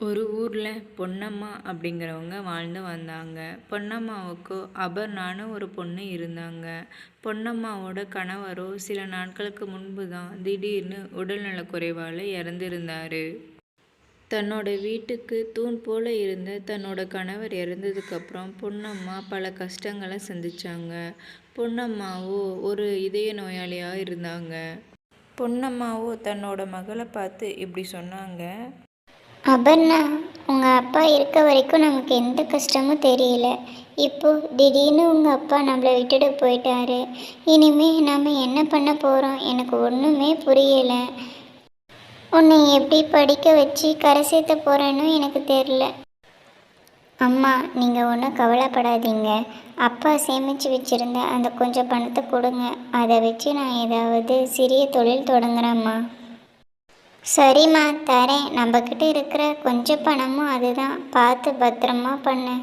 ஒரு ஊரில் பொன்னம்மா அப்படிங்கிறவங்க வாழ்ந்து வந்தாங்க. பொன்னம்மாவுக்கு அபர்ணான்னு ஒரு பொண்ணு இருந்தாங்க. பொன்னம்மாவோட கணவரோ சில நாட்களுக்கு முன்பு தான் திடீர்னு உடல்நலக்குறைவால் இறந்திருந்தார். தன்னோட வீட்டுக்கு தூண் போல இருந்த தன்னோட கணவர் இறந்ததுக்கப்புறம் பொன்னம்மா பல கஷ்டங்களை சந்திச்சாங்க. பொன்னம்மாவோ ஒரு இதய நோயாளியாக இருந்தாங்க. பொன்னம்மாவோ தன்னோட மகளை பார்த்து இப்படி சொன்னாங்க. அபர்ணா உங்கள் அப்பா இருக்க வரைக்கும் நமக்கு எந்த கஷ்டமும் தெரியல. இப்போ திடீர்னு உங்கள் அப்பா நம்மளை விட்டுட்டு போயிட்டாரு. இனிமே நம்ம என்ன பண்ண போகிறோம் எனக்கு ஒன்றுமே புரியலை. உன்னை எப்படி படிக்க வச்சு கரை சேர்த்த போகிறேன்னு எனக்கு தெரில அம்மா நீங்கள் ஒன்றும் கவலைப்படாதீங்க. அப்பா சேமித்து வச்சுருந்த அந்த கொஞ்சம் பணத்தை கொடுங்க. அதை வச்சு நான் ஏதாவது சிறிய தொழில் தொடங்குறேம்மா. சரிம்மா தரேன். நம்மக்கிட்ட இருக்கிற கொஞ்சம் பணமும் அதுதான். பார்த்து பத்திரமா பண்ணு.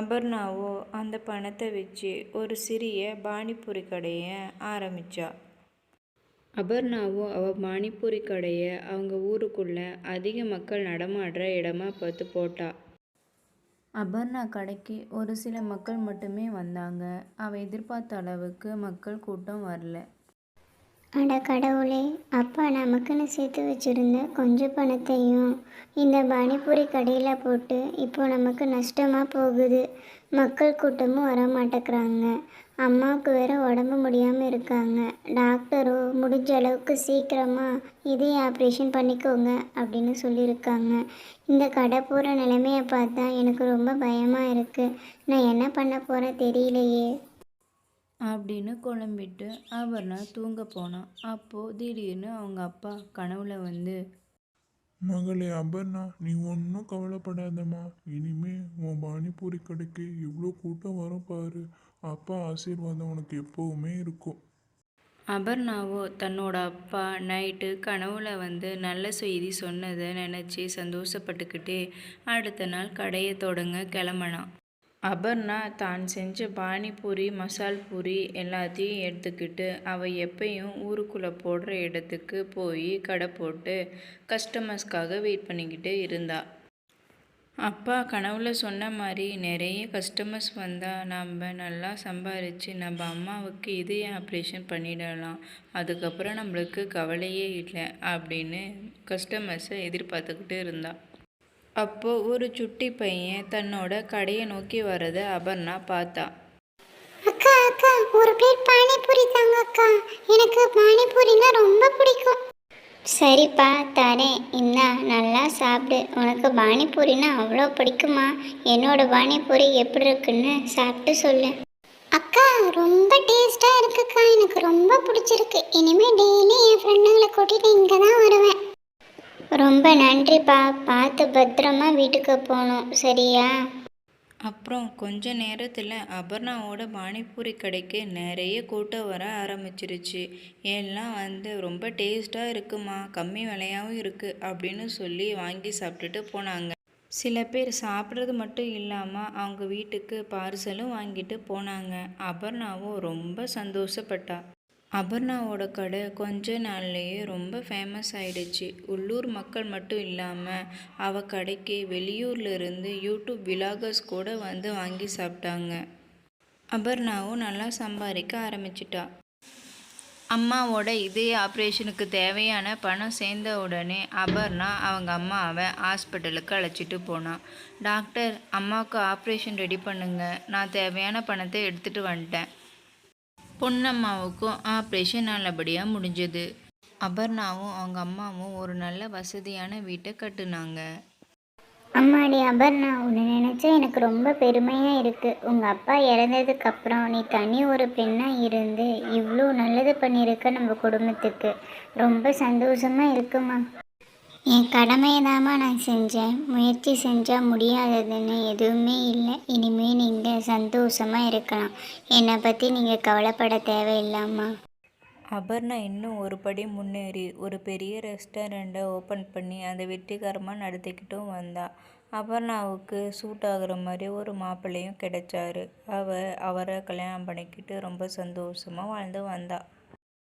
அபர்ணாவோ அந்த பணத்தை வச்சு ஒரு சிறிய பானிபூரி கடையை ஆரம்பிச்சா. அபர்ணாவோ அவள் பானிபூரி கடையை அவங்க ஊருக்குள்ள அதிக மக்கள் நடமாடுற இடமா பார்த்து போட்டா. அபர்ணா கடைக்கு ஒரு சில மக்கள் மட்டுமே வந்தாங்க. அவள் எதிர்பார்த்த அளவுக்கு மக்கள் கூட்டம் வரல. அட கடவுளே அப்பா நமக்குன்னு சேர்த்து வச்சுருந்த கொஞ்சம் பணத்தையும் இந்த பானிபூரி கடையில் போட்டு இப்போ நமக்கு நஷ்டமாக போகுது. மக்கள் கூட்டமும் வரமாட்டேக்கிறாங்க அம்மாவுக்கு வேற உடம்பு முடியாமல் இருக்காங்க. டாக்டரோ முடிஞ்ச அளவுக்கு சீக்கிரமாக இதே ஆப்ரேஷன் பண்ணிக்கோங்க அப்படின்னு சொல்லியிருக்காங்க. இந்த கடை போகிற நிலைமையை பார்த்தா எனக்கு ரொம்ப பயமாக இருக்குது நான் என்ன பண்ண போகிறேன் தெரியலையே. அப்படின்னு குழம்பிட்டு அபர்ணா தூங்க போனான். அப்போது திடீர்னு அவங்க அப்பா கனவுல வந்து மகளே அபர்ணா நீ ஒன்றும் கவலைப்படாதம்மா. இனிமே உன் பானிபூரி கடைக்கு எவ்வளோ கூட்டம் வரும் பாரு. அப்பா ஆசீர்வாதம் உனக்கு எப்பவுமே இருக்கும். அபர்ணாவோ தன்னோட அப்பா நைட்டு கனவுல வந்து நல்ல செய்தி சொன்னதை நினச்சி சந்தோஷப்பட்டுக்கிட்டே அடுத்த நாள் கடையை தொடங்க கிளம்பினான். அபர்ணா தான் செஞ்ச பானிபூரி மசால் பூரி எல்லாத்தையும் எடுத்துக்கிட்டு அவள் எப்பயும் ஊருக்குள்ளே போடுற இடத்துக்கு போய் கடை போட்டு கஸ்டமர்ஸ்க்காக வெயிட் பண்ணிக்கிட்டு இருந்தாள் அப்பா கனவுல சொன்ன மாதிரி நிறைய கஸ்டமர்ஸ் வந்தால் நம்ம நல்லா சம்பாரித்து நம்ம அம்மாவுக்கு இதய ஆப்ரேஷன் பண்ணிடலாம். அதுக்கப்புறம் நம்மளுக்கு கவலையே இல்லை அப்படின்னு கஸ்டமர்ஸை எதிர்பார்த்துக்கிட்டு இருந்தாள் அப்போ ஒரு சுட்டி பையன் தன்னோட கடையை நோக்கி வரதை அபர்ணா பார்த்தா. அக்கா அக்கா ஒரு பிளேட் பானிபூரி தாங்க அக்கா. எனக்கு பானிபூரினா ரொம்ப பிடிக்கும். சரிப்பா தரேன். இந்தா நல்லா சாப்பிடு. உனக்கு பானிபூரினா அவ்வளோ பிடிக்குமா? என்னோட பானிபூரி எப்படி இருக்குன்னு சாப்பிட்டு சொல்லு. அக்கா ரொம்ப டேஸ்ட்டாக இருக்குக்கா. எனக்கு ரொம்ப பிடிச்சிருக்கு. இனிமேல் டெய்லி என் ஃப்ரெண்டுங்களை கூட்டிகிட்டு இங்கே தான் வருவேன். ரொம்ப நன்றிப்பா. பார்த்து பத்திரமா வீட்டுக்கு போகணும். சரியா? அப்புறம் கொஞ்ச நேரத்தில் அபர்ணாவோட பானிபூரி கடைக்கு நிறைய கூட்டம் வர ஆரம்பிச்சிருச்சு. எல்லாம் வந்து ரொம்ப டேஸ்ட்டாக இருக்குமா? கம்மி விலையாகவும் இருக்குது அப்படின்னு சொல்லி வாங்கி சாப்பிட்டுட்டு போனாங்க. சில பேர் சாப்பிட்றது மட்டும் இல்லாமல் அவங்க வீட்டுக்கு பார்சலும் வாங்கிட்டு போனாங்க. அபர்ணாவும் ரொம்ப சந்தோஷப்பட்டா. அபர்ணாவோட கடை கொஞ்ச நாள்லேயே ரொம்ப ஃபேமஸ் ஆயிடுச்சு. உள்ளூர் மக்கள் மட்டும் இல்லாமல் அவ கடைக்கு வெளியூர்ல இருந்து யூடியூப் விலாகர்ஸ் கூட வந்து வாங்கி சாப்பிட்டாங்க. அபர்ணாவும் நல்லா சம்பாதிக்க ஆரம்பிச்சிட்டா. அம்மாவோட இதய ஆப்ரேஷனுக்கு தேவையான பணம் சேர்ந்த உடனே அபர்ணா அவங்க அம்மாவை ஹாஸ்பிட்டலுக்கு அழைச்சிட்டு போனான் டாக்டர் அம்மாவுக்கு ஆப்ரேஷன் ரெடி பண்ணுங்க. நான் தேவையான பணத்தை எடுத்துகிட்டு வந்துட்டேன். பொன்னம்மாவுக்கும் ஆப்ரேஷன் நல்லபடியாக முடிஞ்சது. அபர்ணாவும் அவங்க அம்மாவும் ஒரு நல்ல வசதியான வீட்டை கட்டுனாங்க. அம்மாடி அபர்ணா உன்னை நினச்சா எனக்கு ரொம்ப பெருமையாக இருக்குது உங்கள் அப்பா இறந்ததுக்கு அப்புறம் நீ தனி ஒரு பெண்ணாக இருந்து இவ்வளோ நல்லது பண்ணியிருக்க நம்ம குடும்பத்துக்கு. ரொம்ப சந்தோஷமாக இருக்குமா என் கடமையை தாம்மா நான் செஞ்சேன். முயற்சி செஞ்சால் முடியாததுன்னு எதுவுமே இல்லை. இனிமேல் நீங்கள் சந்தோஷமாக இருக்கலாம். என்னை பற்றி நீங்கள் கவலைப்பட தேவையில்லாமா அபர்ணா இன்னும் ஒரு படி முன்னேறி ஒரு பெரிய ரெஸ்டாரண்ட்டை ஓப்பன் பண்ணி அதை வெற்றிகரமாக நடத்திக்கிட்டும் வந்தா. அபர்ணாவுக்கு சூட் ஆகுற மாதிரி ஒரு மாப்பிள்ளையும் கிடைச்சாரு. அவ அவரை கல்யாணம் பண்ணிக்கிட்டு ரொம்ப சந்தோஷமாக வாழ்ந்து வந்தா.